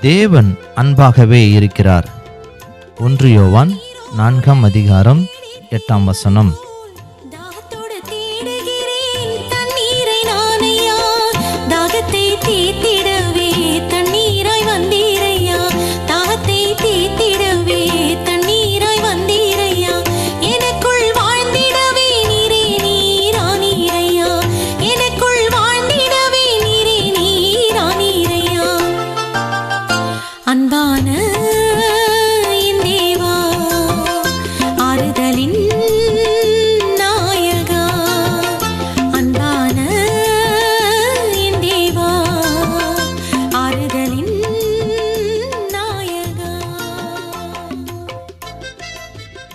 தேவன் அன்பாகவே இருக்கிறார். ஒன்று யோவான் நான்காம் அதிகாரம் எட்டாம் வசனம். தீர்த்திடவே அன்பான என் தேவா ஆறுதலின்